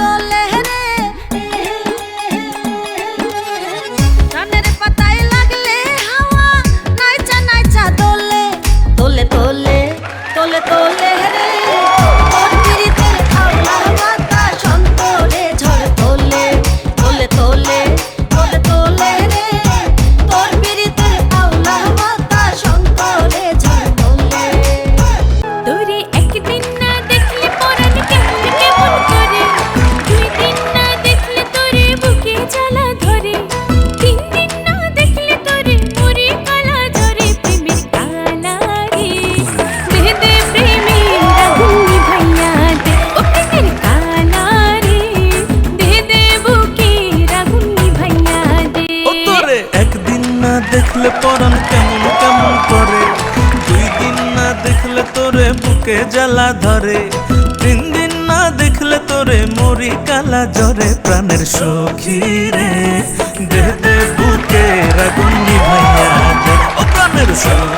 दोले দেখলে পরন কেমন কেমন করে? দুই দিন না দেখলে তোরে বুকে জ্বালা ধরে। তিন দিন না দেখলে তোরে মরি কালা জরে প্রাণের সখী রে, দে বুকে রাগুনি ভাইয়া দে। ও প্রাণের সখী।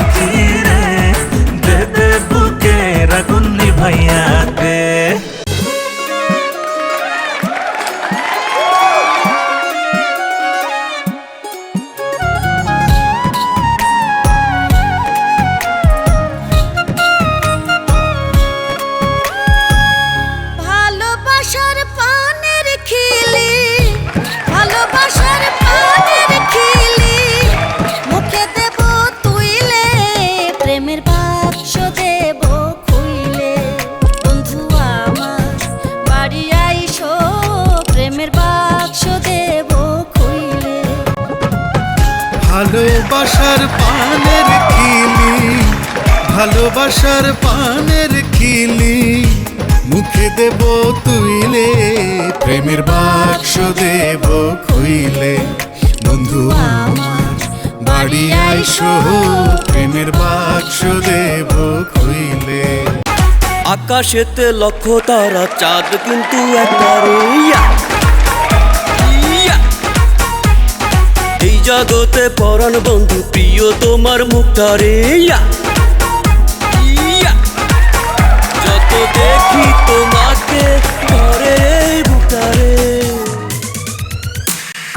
ভালোবাসার পানের খিলি ভালোবাসার পানের খিলি মুখে দেব তুইলে, প্রেমের বাক্স দেব খুইলে। বন্ধু বাড়ি আইসো, প্রেমের বাক্স দেব খুইলে। আকাশেতে লক্ষ তারা, চাঁদ কিন্তু একটা জগতে পরাণ বন্ধু, প্রিয় তোমার মুখটা রে, ইয়া। যত দেখি তোমাকে ধরে এই বুকটা রে।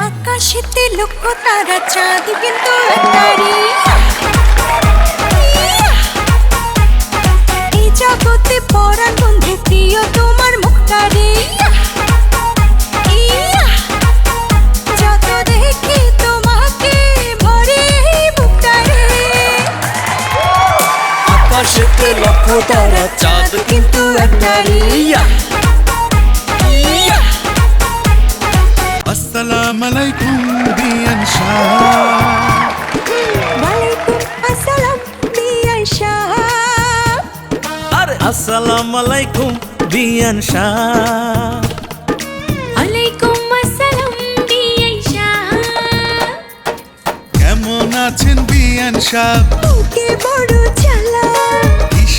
আকাশেতে লক্ষ্য তারা চাঁদ কিন্তু লক্ষ তারা চাঁদ কিন্তু একটা। আসসালাম আলাইকুম বিয়ান শাহ। আসসালাম আলাইকুম বিয়ান শাহ। আলাইকুম আসসালাম বিয়ান শাহ। কেমন আছেন বিয়ান শাহ? জ্বালা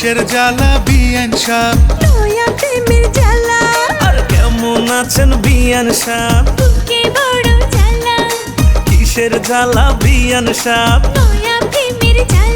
আকাশের জ্বালা বিয়ান সাহ প্রেমের জ্বালা। আর কেমন আছেন বিয়ান সাহ কিসের জ্বালা বিয়ান প্রেমের জ্বালা।